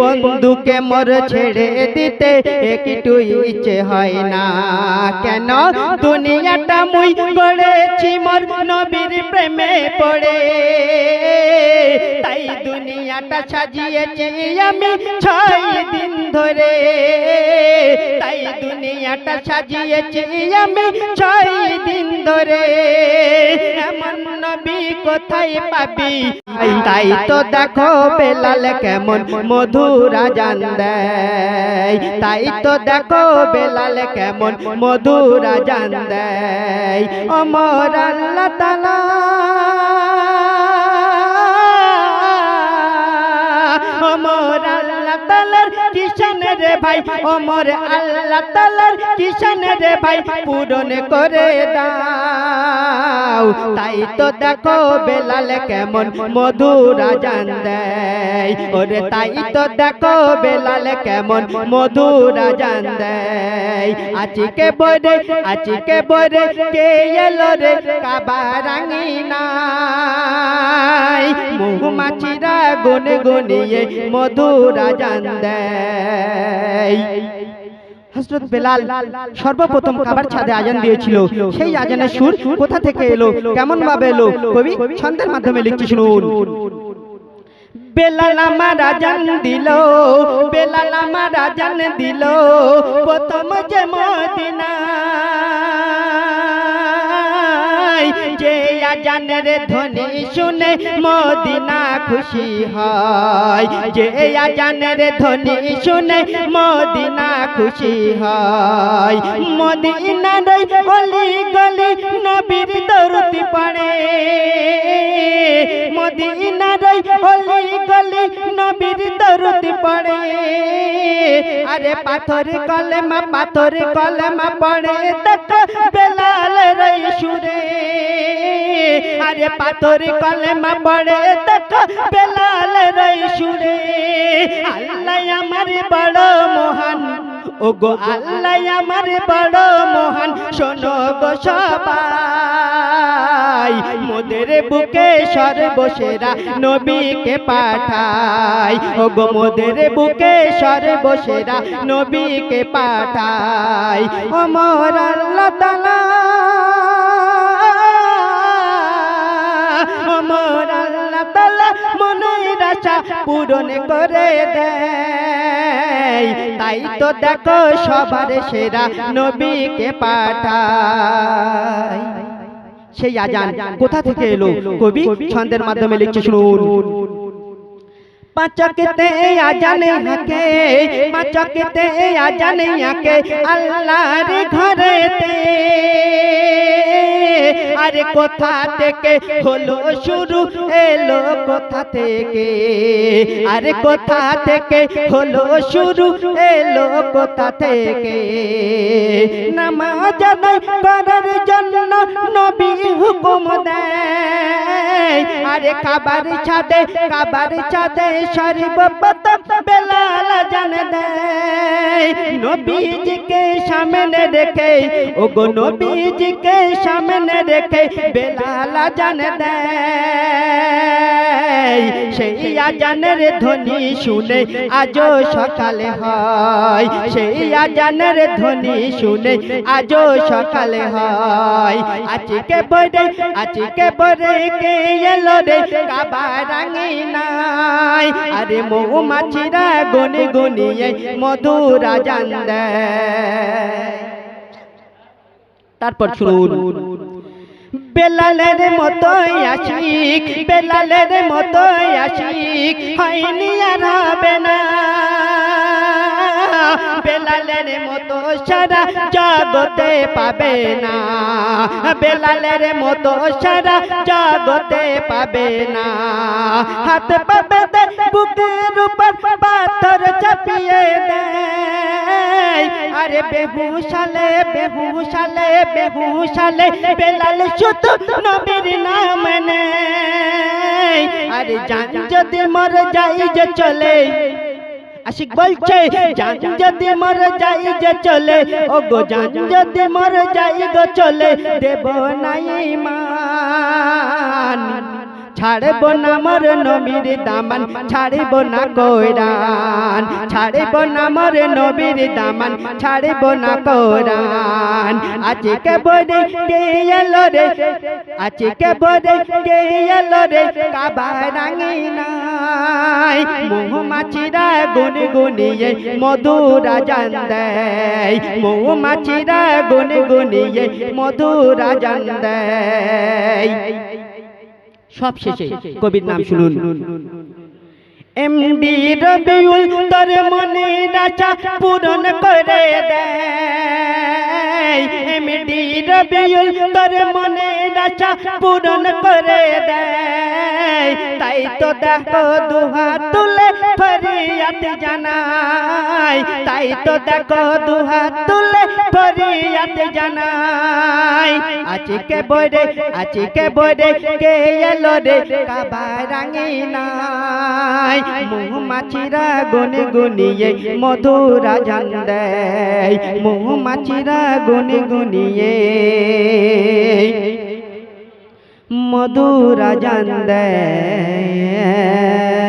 বন্ধুকে মর ছেড়ে দিতে একটু ইচ্ছে হয় না। কেন? দুনিয়াটা মুই গড়েছি, মর নবীর প্রেমে পড়ে। তাই দুনিয়াটা সাজিয়েছি আমি ছয় দিন ধরে। তাই দুনিয়াটা সাজিয়েছি আমি ছয় দিন ধরে। কোথায় পাবি? তাই তো দেখো বেলাল কেমন মধুরা জান দেয়। তাই তো দেখো বেলাল কেমন মধুরা জান দেয়। অমর আল্লাহ তালা অমর কিষান রে ভাই, অমর আল্লাহ তালার কিষান রে ভাই, পূরণ করে দাও। তাই তো দেখো বেলাল কেমন মধুরা জান দেয়। ওরে তাই তো দেখো বেলাল কেমন মধুরা জান দেয়। আজকে বরে আজকে বরে কে এলো রে? কাবারাঙ্গি নাই মহুমাছিরা গুনে গুনিয়ে মধুরা জান হজরত বেলাল সর্বপ্রথম খাবার ছাদে আজান দিয়েছিল। সেই আজানের সুর কোথা থেকে এলো? কেমন ভাবে এলো? কবি ছন্দের মাধ্যমে লিখছি শুনুন। বেলাল আমার আজান দিল, বেলাল আমার আজান দিল, প্রথম যে মদিনা আজানের ধ্বনি শুনে মদিনা খুশি হয়। যে আজানের ধ্বনি শুনে মদিনা খুশি হয়। মদিনার অলি গলি নবীর দরুতি পড়ে। মদিনার অলি গলি নবীর দরুতি পড়ে। আরে পাথর কলমা পাথর কলমা পড়ে, দেখ বেলাল রই সুরে। আরে পাথর কলমা পড়ে দেখ, বেলাল রই সুরে। আল্লাহ আমার বড় মহান ও গো আল্লাহ আমার বড় মহান, শোনো গো সবাই, মোদের বুকে সর্বসেরা নবীকে পাঠাই। ও গো মোদের বুকে সর্বসেরা নবীকে পাঠাই। অমর আল্লাহ তালা অমর আল্লাহ তালা মনের আশা পূরণ করে দেয়। তাই তো দেখো সবার সেরা নবীকে পাঠায়। সেই আজান কোথা থেকে এলো? কবি ছন্দের মাধ্যমে লিখছে, শুনুন। পাচকতে আজানে হাকে পাচকতে আজানে হাকে আল্লাহর ঘরেতে। আরে কোথা থেকে হলো শুরু, এলো কোথা থেকে। আরে কোথা থেকে হলো শুরু, এলো কোথা থেকে। নামাজ আদায় করার জন্য নবী হুকুম দেয়। আরে কাবার ছাদে কাবার ছাদে সর্বপ্রথম দেয় নবীজিকে সামনে রেখে ও গো নবীজিকে সামনে রেখে বেলাল জান দেয়। সেই আজানের ধ্বনি শুনে আজও সকালে হয়। সেই আজানের ধ্বনি শুনে আজও সকালে হয়। আজকে বরে আজকে বরে কে এলো রে? কাবা নাই। আরে মৌমাছিরা গনে গনিয়ে মধুরা জান দেয়। তারপর শুনুন। বেলালের মতোই আশিক, বেলালের মতোই আশিক, হয়নি আর হবে না। বেলালের মতো সারা জগতে পাবে না। বেলালের মতো সারা জগতে পাবে না। হাত পাবে বুকের উপর পাথর চাপিয়ে দেয়। বেহুশালে বেহুশালে বেহুশালে, বেলাল শুধু নবীর নাম নেই। আরে জান যদি মর যাই যে চলে। আশিক বলছে জান যদি মর যাই যে চলে। ও গো জান যদি মর যাই গো চলে। দেব নাই মান। ছাড়ব না মোর নবীর দামান, ছাড়ব না কোরআন ছাড়ব না মোর নবীর দামান, ছাড়ব না কোরআন আজকে বলে কে এলো রে? আজকে বলে কে এলো রে? কাবা রাঙি নাই। মৌমাছিরা গুন গুনিয়ে মধুরা জান দেয়। মৌমাছিরা গুন গুনিয়ে মধুরা জান দেয়। সব শেষে কবির নাম শুনুন। এমডি রবিউল তোর মনে রাজা পূরণ করে দেয়। এমডি রবিউল তোর মনে রাজা পূরণ করে দেয়। তাই তো দেখো দুহা তুলে ফরিয়াদ জানাই তাই তো দেখো দুহা তুলে ফরিয়াদ জানাই আজকে বরে আজকে বরে কে এলো রে? কাবা রাঙি নাই। মৌমাছিরা গুনে গুনিয়ে মধুরা জান দেয়। মৌমাছিরা গুনে গুনিয়ে মধুরা জান দেয়।